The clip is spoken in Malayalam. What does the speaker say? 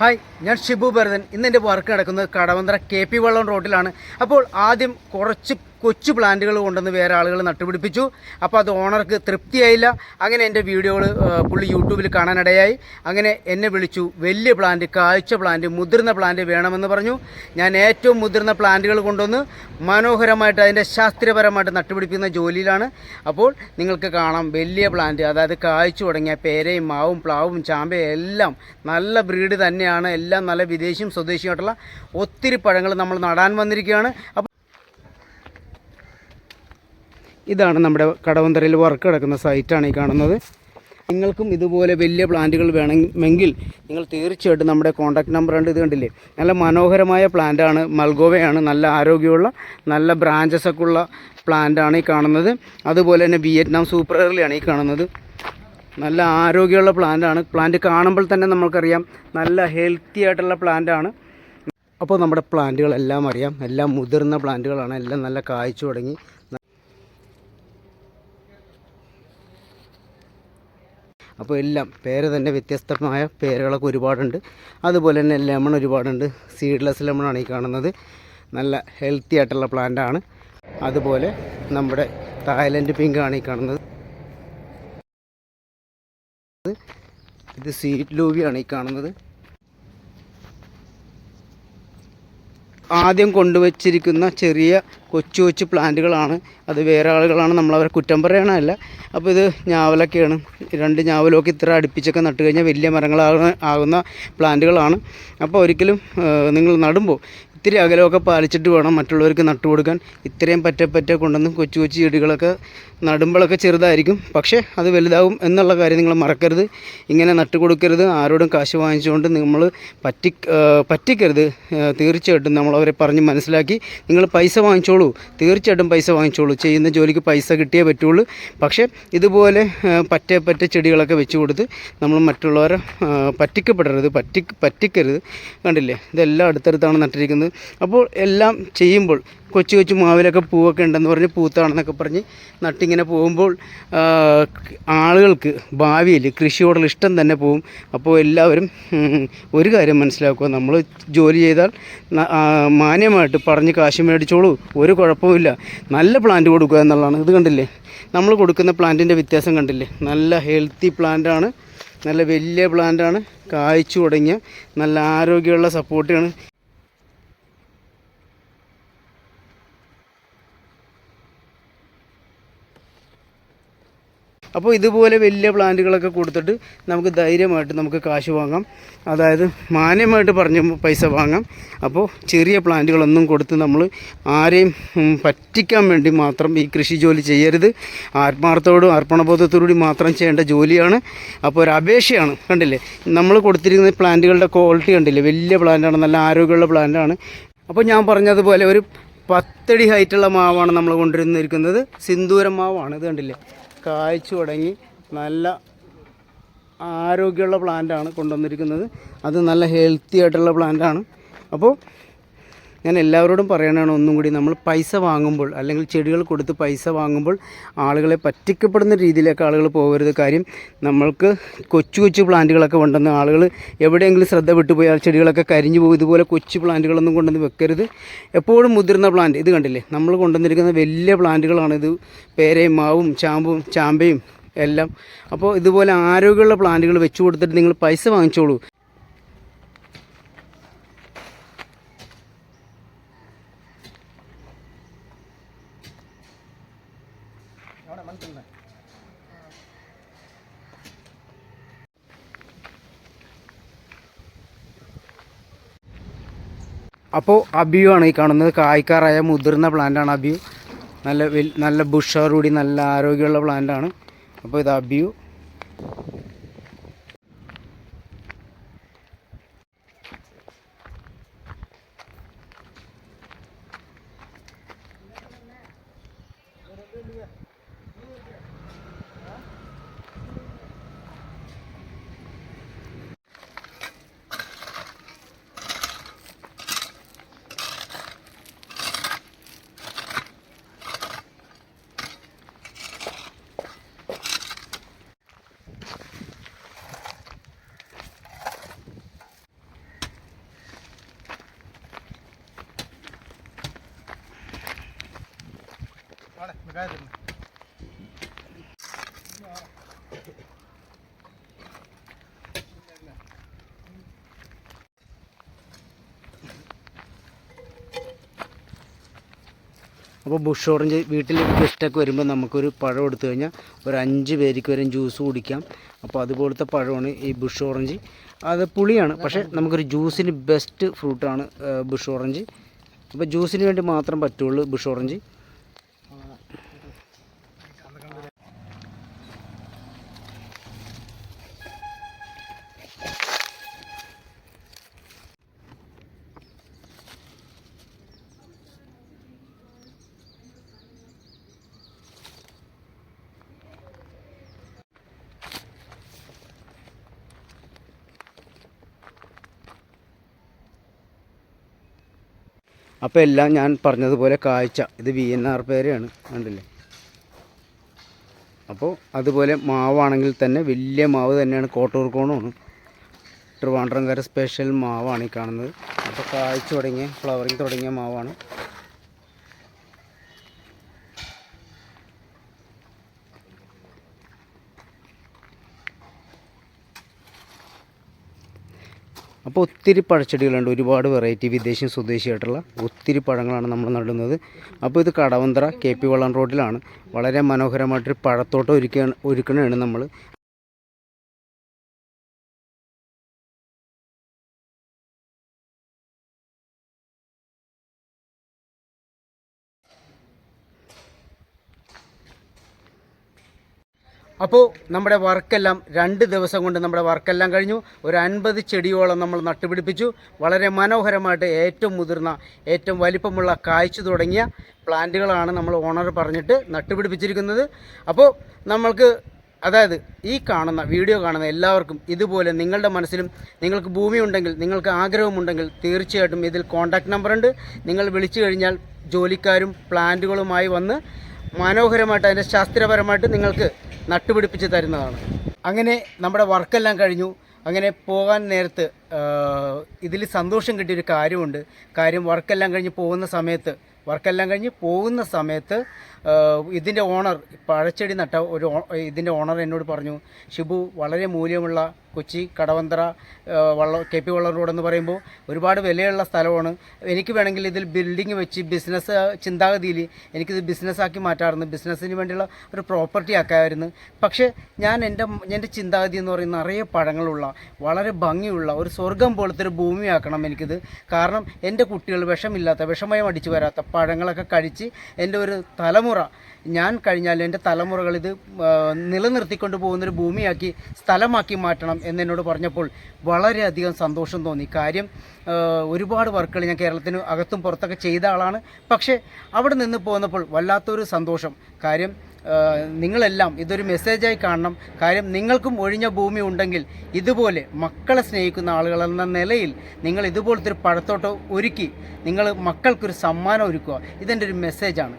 はい。ഞാൻ ഷിബു ഭരതൻ. ഇന്ന് എന്റെ വർക്ക് നടക്കുന്നത് കടവന്ത്ര കെ പി വള്ളം റോഡിലാണ് അപ്പോൾ ആദ്യം കുറച്ച് കൊച്ചു പ്ലാന്റുകൾ കൊണ്ടുവന്ന് വേറെ ആളുകൾ നട്ടുപിടിപ്പിച്ചു. അപ്പോൾ അത് ഓണർക്ക് തൃപ്തിയായില്ല. അങ്ങനെ എന്റെ വീഡിയോകൾ പുള്ളി യൂട്യൂബിൽ കാണാനിടയായി. അങ്ങനെ എന്നെ വിളിച്ചു. വലിയ പ്ലാന്റ് കാഴ്ച പ്ലാന്റ് മുതിർന്ന പ്ലാന്റ് വേണമെന്ന് പറഞ്ഞു. ഞാൻ ഏറ്റവും മുതിർന്ന പ്ലാന്റുകൾ കൊണ്ടുവന്ന് മനോഹരമായിട്ട് അതിന്റെ ശാസ്ത്രീയപരമായിട്ട് നട്ടുപിടിപ്പിക്കുന്ന ജോലിയിലാണ്. അപ്പോൾ നിങ്ങൾക്ക് കാണാം വലിയ പ്ലാന്റ് അതായത് കാഴ്ച തുടങ്ങിയ പേരയും മാവും പ്ലാവും ചാമ്പയും എല്ലാം നല്ല ബ്രീഡ് തന്നെയാണ്. എല്ലാം നല്ല വിദേശിയും സ്വദേശിയുമായിട്ടുള്ള ഒത്തിരി പഴങ്ങൾ നമ്മൾ നടാൻ വന്നിരിക്കുകയാണ്. അപ്പോൾ ഇതാണ് നമ്മുടെ കടവന്തരയിൽ വർക്ക് കിടക്കുന്ന സൈറ്റാണ് ഈ കാണുന്നത്. നിങ്ങൾക്കും ഇതുപോലെ വലിയ പ്ലാന്റുകൾ വേണമെങ്കിൽ നിങ്ങൾ തീർച്ചയായിട്ടും നമ്മുടെ കോൺടാക്ട് നമ്പർ ഉണ്ട്. ഇത് കണ്ടില്ലേ? നല്ല മനോഹരമായ പ്ലാന്റാണ് മൽഗോവയാണ്. നല്ല ആരോഗ്യമുള്ള നല്ല ബ്രാഞ്ചസ് ഒക്കെ ഉള്ള പ്ലാന്റാണ് ഈ കാണുന്നത്. അതുപോലെ തന്നെ വിയറ്റ്നാം സൂപ്പർ എർലിയാണ് ഈ കാണുന്നത്. നല്ല ആരോഗ്യമുള്ള പ്ലാന്റാണ് പ്ലാന്റ് കാണുമ്പോൾ തന്നെ നമുക്കറിയാം നല്ല ഹെൽത്തി ആയിട്ടുള്ള പ്ലാന്റാണ് അപ്പോൾ നമ്മുടെ പ്ലാന്റുകളെല്ലാം അറിയാം. എല്ലാം മുതിർന്ന പ്ലാന്റുകളാണ് എല്ലാം നല്ല കായ്ച്ചു തുടങ്ങി. അപ്പോൾ എല്ലാം പേര് തന്നെ വ്യത്യസ്തമായ പേരുകളൊക്കെ ഒരുപാടുണ്ട്. അതുപോലെ തന്നെ ലെമൺ ഒരുപാടുണ്ട്. സീഡ്ലെസ് ആണ് ഈ കാണുന്നത്. നല്ല ഹെൽത്തി ആയിട്ടുള്ള പ്ലാന്റ് ആണ്. അതുപോലെ നമ്മുടെ തായ്ലൻഡ് പിങ്ക് ആണ് ഈ കാണുന്നത്. ഇത് സീറ്റ് ലൂവിയാണ് ഈ കാണുന്നത്. ആദ്യം കൊണ്ടുവച്ചിരിക്കുന്ന ചെറിയ കൊച്ചു കൊച്ചു പ്ലാന്റുകളാണ്. അത് വേറെ ആളുകളാണ് നമ്മളവരെ കുറ്റം പറയണമല്ല അപ്പോൾ ഇത് ഞാവലൊക്കെയാണ്. രണ്ട് ഞാവലൊക്കെ ഇത്ര അടുപ്പിച്ചൊക്കെ നട്ട് കഴിഞ്ഞാൽ വലിയ മരങ്ങളാകുന്ന ആകുന്ന പ്ലാന്റുകളാണ്. അപ്പോൾ ഒരിക്കലും നിങ്ങൾ നടുമ്പോൾ ഇത്തിരി അകലമൊക്കെ പാലിച്ചിട്ട് വേണം മറ്റുള്ളവർക്ക് നട്ടു കൊടുക്കാൻ. ഇത്രയും പറ്റ പറ്റ കൊണ്ടുവന്ന് കൊച്ചു കൊച്ചു ചെടികളൊക്കെ നടുമ്പോഴൊക്കെ ചെറുതായിരിക്കും. പക്ഷേ അത് വലുതാവും എന്നുള്ള കാര്യം നിങ്ങൾ മറക്കരുത്. ഇങ്ങനെ നട്ടു കൊടുക്കരുത്. ആരോടും കാശ് വാങ്ങിച്ചുകൊണ്ട് നമ്മൾ പറ്റി പറ്റിക്കരുത്. തീർച്ചയായിട്ടും നമ്മളവരെ പറഞ്ഞ് മനസ്സിലാക്കി. നിങ്ങൾ പൈസ വാങ്ങിച്ചോളൂ. തീർച്ചയായിട്ടും പൈസ വാങ്ങിച്ചോളൂ. ചെയ്യുന്ന ജോലിക്ക് പൈസ കിട്ടിയേ പറ്റുള്ളൂ. പക്ഷേ ഇതുപോലെ പറ്റ പറ്റ ചെടികളൊക്കെ വെച്ച് കൊടുത്ത് നമ്മൾ മറ്റുള്ളവരെ പറ്റിക്കപ്പെടരുത്. പറ്റി പറ്റിക്കരുത്. കണ്ടില്ലേ? ഇതെല്ലാം അടുത്തടുത്താണ് നട്ടിരിക്കുന്നത്. അപ്പോൾ എല്ലാം ചെയ്യുമ്പോൾ കൊച്ചു കൊച്ചു മാവിലൊക്കെ പൂവൊക്കെ ഉണ്ടെന്ന് പറഞ്ഞ് പൂത്താണെന്നൊക്കെ പറഞ്ഞ് നട്ടിങ്ങനെ പോകുമ്പോൾ ആളുകൾക്ക് ഭാവിയിൽ കൃഷിയോടുള്ള ഇഷ്ടം തന്നെ പോവും. അപ്പോൾ എല്ലാവരും ഒരു കാര്യം മനസ്സിലാക്കുക. നമ്മൾ ജോലി ചെയ്താൽ മാന്യമായിട്ട് പറഞ്ഞ് കാശ് മേടിച്ചോളൂ. ഒരു കുഴപ്പമില്ല നല്ല പ്ലാന്റ് കൊടുക്കുക എന്നുള്ളതാണ്. ഇത് കണ്ടില്ലേ? നമ്മൾ കൊടുക്കുന്ന പ്ലാന്റിന്റെ വ്യത്യാസം കണ്ടില്ലേ? നല്ല ഹെൽത്തി പ്ലാന്റാണ് നല്ല വലിയ പ്ലാന്റാണ് കായ്ച്ചു തുടങ്ങിയ നല്ല ആരോഗ്യമുള്ള സപ്പോർട്ടാണ് അപ്പോൾ ഇതുപോലെ വലിയ പ്ലാന്റുകളൊക്കെ കൊടുത്തിട്ട് നമുക്ക് ധൈര്യമായിട്ട് നമുക്ക് കാശ് വാങ്ങാം. അതായത് മാന്യമായിട്ട് പറഞ്ഞ പൈസ വാങ്ങാം. അപ്പോൾ ചെറിയ പ്ലാന്റുകളൊന്നും കൊടുത്ത് നമ്മൾ ആരെയും പറ്റിക്കാൻ വേണ്ടി മാത്രം ഈ കൃഷി ജോലി ചെയ്യരുത്. ആത്മാർത്ഥത്തോടും അർപ്പണബോധത്തോടുകൂടി മാത്രം ചെയ്യേണ്ട ജോലിയാണ്. അപ്പോൾ ഒരു അപേക്ഷയാണ് കണ്ടില്ലേ? നമ്മൾ കൊടുത്തിരിക്കുന്ന പ്ലാന്റുകളുടെ ക്വാളിറ്റി കണ്ടില്ലേ? വലിയ പ്ലാന്റാണ് നല്ല ആരോഗ്യമുള്ള പ്ലാന്റാണ്. അപ്പോൾ ഞാൻ പറഞ്ഞതുപോലെ ഒരു പത്തടി ഹൈറ്റുള്ള മാവാണ് നമ്മൾ കൊണ്ടുവന്നിരിക്കുന്നത്. സിന്ദൂരം മാവാണ് ഇത് കണ്ടില്ലേ? കായ്ച്ചു തുടങ്ങി നല്ല ആരോഗ്യമുള്ള പ്ലാന്റാണ് കൊണ്ടുവന്നിരിക്കുന്നത്. അത് നല്ല ഹെൽത്തി ആയിട്ടുള്ള പ്ലാന്റാണ് അപ്പോൾ ഞാൻ എല്ലാവരോടും പറയണതാണ് ഒന്നും കൂടി നമ്മൾ പൈസ വാങ്ങുമ്പോൾ അല്ലെങ്കിൽ ചെടികൾ കൊടുത്ത് പൈസ വാങ്ങുമ്പോൾ ആളുകളെ പറ്റിക്കപ്പെടുന്ന രീതിയിലേക്ക് ആളുകൾ പോകരുത്. കാര്യം നമ്മൾക്ക് കൊച്ചു കൊച്ചു പ്ലാന്റുകളൊക്കെ കൊണ്ടുവന്ന് ആളുകൾ എവിടെയെങ്കിലും ശ്രദ്ധ വിട്ടുപോയാൽ ചെടികളൊക്കെ കരിഞ്ഞു പോകും. ഇതുപോലെ കൊച്ചു പ്ലാന്റുകളൊന്നും കൊണ്ടുവന്ന് വെക്കരുത്. എപ്പോഴും മുതിർന്ന പ്ലാന്റ് ഇത് കണ്ടില്ലേ? നമ്മൾ കൊണ്ടുവന്നിരിക്കുന്ന വലിയ പ്ലാന്റുകളാണ് ഇത്. പേരയും മാവും ചാമ്പും ചാമ്പയും എല്ലാം. അപ്പോൾ ഇതുപോലെ ആരോഗ്യമുള്ള പ്ലാന്റുകൾ വെച്ചു കൊടുത്തിട്ട് നിങ്ങൾ പൈസ വാങ്ങിച്ചോളൂ. അപ്പോൾ അബിയു ആണ് ഈ കാണുന്നത്. കായ്ക്കാറായ മുതിർന്ന പ്ലാന്റാണ് അബിയു. നല്ല നല്ല നല്ല ബുഷോടുകൂടി നല്ല ആരോഗ്യമുള്ള പ്ലാന്റാണ് അപ്പോൾ ഇത് അബിയു. അപ്പോൾ ബുഷ് ഓറഞ്ച് വീട്ടിലേക്ക് ഗസ്റ്റൊക്കെ വരുമ്പോൾ നമുക്കൊരു പഴം എടുത്തു കഴിഞ്ഞാൽ ഒരു അഞ്ച് പേർക്ക് വരെ ജ്യൂസ് കുടിക്കാം. അപ്പോൾ അതുപോലത്തെ പഴമാണ് ഈ ബുഷ് ഓറഞ്ച് അത് പുളിയാണ് പക്ഷേ നമുക്കൊരു ജ്യൂസിന് ബെസ്റ്റ് ഫ്രൂട്ടാണ് ബുഷ് ഓറഞ്ച് അപ്പോൾ ജ്യൂസിന് വേണ്ടി മാത്രം പറ്റുള്ളൂ ബുഷ് ഓറഞ്ച് അപ്പോൾ എല്ലാം ഞാൻ പറഞ്ഞതുപോലെ കാഴ്ച. ഇത് വി എൻ ആർ പേരെയാണ് കണ്ടില്ലേ? അപ്പോൾ അതുപോലെ മാവാണെങ്കിൽ തന്നെ വലിയ മാവ് തന്നെയാണ് കോട്ടൂർക്കോണമാണ് ട്രിവാൻഡ്രംകര സ്പെഷ്യൽ മാവാണ് ഈ കാണുന്നത്. അപ്പോൾ കാഴ്ച തുടങ്ങിയ ഫ്ലവറിങ് തുടങ്ങിയ മാവാണ്. അപ്പോൾ ഒത്തിരി പഴച്ചെടികളുണ്ട്. ഒരുപാട് വെറൈറ്റി വിദേശിയും സ്വദേശിയായിട്ടുള്ള ഒത്തിരി പഴങ്ങളാണ് നമ്മൾ നടുന്നത്. അപ്പോൾ ഇത് കടവന്ത്ര കെ പി വള്ളം റോഡിലാണ് വളരെ മനോഹരമായിട്ടൊരു പഴത്തോട്ടം ഒരുക്കുകയാണ് ഒരുക്കണതാണ് നമ്മൾ അപ്പോൾ നമ്മുടെ വർക്കെല്ലാം രണ്ട് ദിവസം കൊണ്ട് നമ്മുടെ വർക്കെല്ലാം കഴിഞ്ഞു. ഒരു അൻപത് ചെടിയോളം നമ്മൾ നട്ടുപിടിപ്പിച്ചു. വളരെ മനോഹരമായിട്ട് ഏറ്റവും മുതിർന്ന ഏറ്റവും വലിപ്പമുള്ള കാഴ്ച തുടങ്ങിയ പ്ലാന്റുകളാണ് നമ്മൾ ഓണർ പറഞ്ഞിട്ട് നട്ടുപിടിപ്പിച്ചിരിക്കുന്നത്. അപ്പോൾ നമ്മൾക്ക് അതായത് ഈ കാണുന്ന വീഡിയോ കാണുന്ന എല്ലാവർക്കും ഇതുപോലെ നിങ്ങളുടെ മനസ്സിലും നിങ്ങൾക്ക് ഭൂമി ഉണ്ടെങ്കിൽ നിങ്ങൾക്ക് ആഗ്രഹമുണ്ടെങ്കിൽ തീർച്ചയായിട്ടും ഇതിൽ കോൺടാക്റ്റ് നമ്പർ ഉണ്ട്. നിങ്ങൾ വിളിച്ചു കഴിഞ്ഞാൽ ജോലിക്കാരും പ്ലാന്റുകളുമായി വന്ന് മനോഹരമായിട്ട് അതിന്റെ ശാസ്ത്രപരമായിട്ട് നിങ്ങൾക്ക് നട്ടുപിടിപ്പിച്ച് തരുന്നതാണ്. അങ്ങനെ നമ്മുടെ വർക്കെല്ലാം കഴിഞ്ഞു. അങ്ങനെ പോകാൻ നേരത്ത് ഇതിൽ സന്തോഷം കിട്ടിയൊരു കാര്യമുണ്ട്. കാര്യം വർക്കെല്ലാം കഴിഞ്ഞ് പോകുന്ന സമയത്ത് വർക്കെല്ലാം കഴിഞ്ഞ് പോകുന്ന സമയത്ത് ഇതിന്റെ ഓണർ പഴച്ചെടി നട്ട ഒരു ഇതിന്റെ ഓണർ എന്നോട് പറഞ്ഞു ഷിബു വളരെ മൂല്യമുള്ള കൊച്ചി കടവന്തറ വള്ള കെ പി വള്ളം റോഡ് എന്ന് പറയുമ്പോൾ ഒരുപാട് വിലയുള്ള സ്ഥലമാണ്. എനിക്ക് വേണമെങ്കിൽ ഇതിൽ ബിൽഡിംഗ് വെച്ച് ബിസിനസ് ചിന്താഗതിയിൽ എനിക്കിത് ബിസിനസ്സാക്കി മാറ്റാറുണ്ട് ബിസിനസ്സിന് വേണ്ടിയുള്ള ഒരു പ്രോപ്പർട്ടി ആക്കാമായിരുന്നു. പക്ഷേ ഞാൻ എന്റെ എന്റെ ചിന്താഗതി എന്ന് പറയുന്ന നിറയെ പഴങ്ങളുള്ള വളരെ ഭംഗിയുള്ള ഒരു സ്വർഗം പോലത്തെ ഒരു ഭൂമിയാക്കണം എനിക്കിത്. കാരണം എന്റെ കുട്ടികൾ വിഷമില്ലാത്ത വിഷമയം അടിച്ചു വരാത്ത പഴങ്ങളൊക്കെ കഴിച്ച് എന്റെ ഒരു തലമുറ ഞാൻ കഴിഞ്ഞാൽ എന്റെ തലമുറകൾ ഇത് നിലനിർത്തിക്കൊണ്ട് പോകുന്നൊരു ഭൂമിയാക്കി സ്ഥലമാക്കി മാറ്റണം. എന്നെന്നോട് പറഞ്ഞപ്പോൾ വളരെയധികം സന്തോഷം തോന്നി. കാര്യം ഒരുപാട് വർക്കുകൾ ഞാൻ കേരളത്തിന് അകത്തും പുറത്തൊക്കെ ചെയ്ത ആളാണ്. പക്ഷേ അവിടെ നിന്ന് പോന്നപ്പോൾ വല്ലാത്തൊരു സന്തോഷം. കാര്യം നിങ്ങളെല്ലാം ഇതൊരു മെസ്സേജായി കാണണം. കാര്യം നിങ്ങൾക്കും ഒഴിഞ്ഞ ഭൂമി ഉണ്ടെങ്കിൽ ഇതുപോലെ മക്കളെ സ്നേഹിക്കുന്ന ആളുകൾ എന്ന നിലയിൽ നിങ്ങൾ ഇതുപോലത്തെ ഒരു പഴത്തോട്ടം ഒരുക്കി നിങ്ങൾ മക്കൾക്കൊരു സമ്മാനം ഒരുക്കുക. ഇതെന്റെ ഒരു മെസ്സേജാണ്.